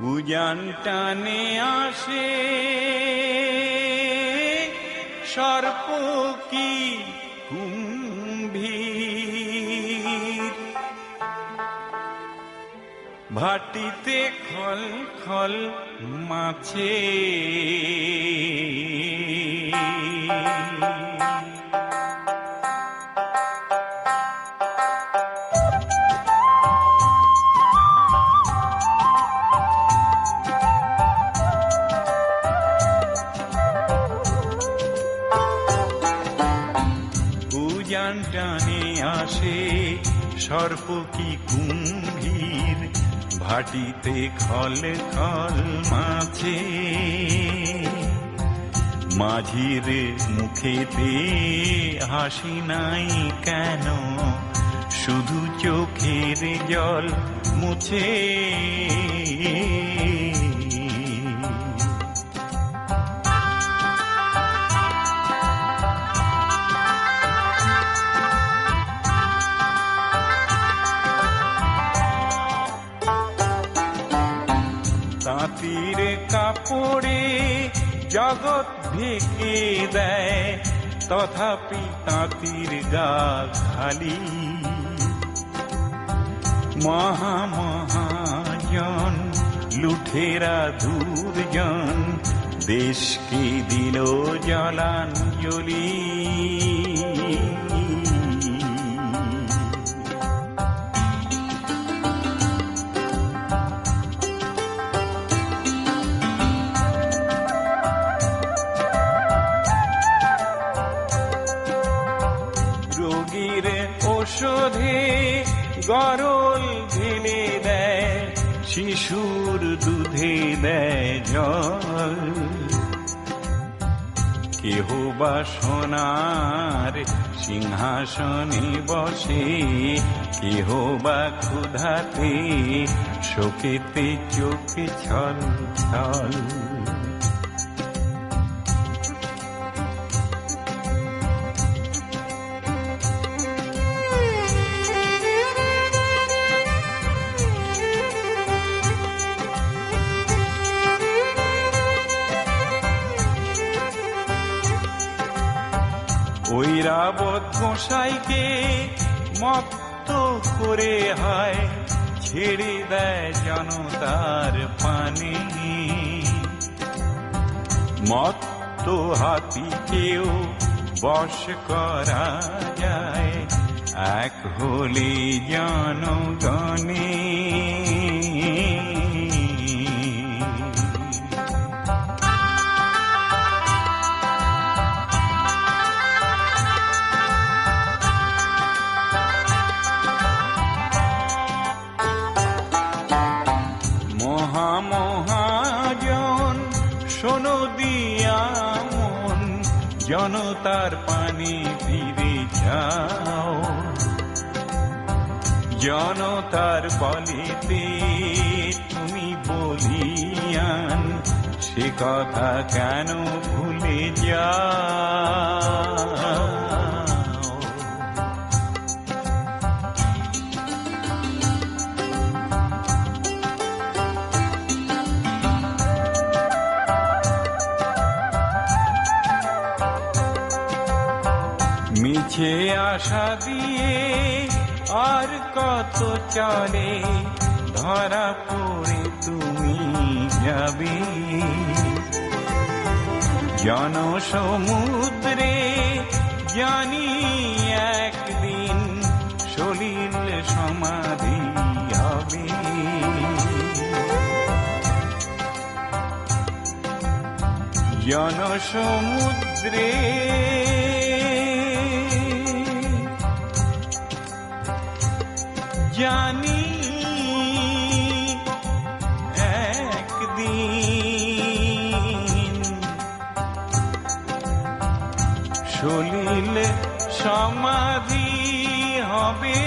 উজান টানে আসে সর্প কি কুম্ভীর? ভাটিতে খল খল মাছে। আসে সর্প কি কুম্ভীর? ভাটিতে খল খল মাছে মাঝির মুখেতে হাসি নাই কেন? শুধু চোখের জল মুছে। তাঁতির কাপড়ে জগৎ ঢেকে দেয়, তথাপি তাঁতির গা খালি। মহা মহাজন, লুঠেরা দূরজন, দেশকে দিল জলাঞ্জলি। গরল ঢেলে দেয়, শিশুর দুধে দেয় জল। কেহ বা সোনার সিংহাসনে বসে, কেহ বা ক্ষুধাতে শোকেতে চোখে ছল ছল। ওই গোসাইকে মত্ত করে হয়, ছেড়ে দেয় জনতার পানে। মত্ত হাতিকেও বশ করা যায়, এক হলে জনগণে জনতার পানি ফিরে যাও। জনতার বলিতে তুমি বলিয়ান সে কথা কেন ভুলে যাও? মিছে আশা দিয়ে আর কত চলে? ধরা পড়ে তুমি যাবে। জনসমুদ্রে জানি একদিন সলিল সমাধি হবে। জনসমুদ্রে জানি একদিন সলিল সমাধি হবে।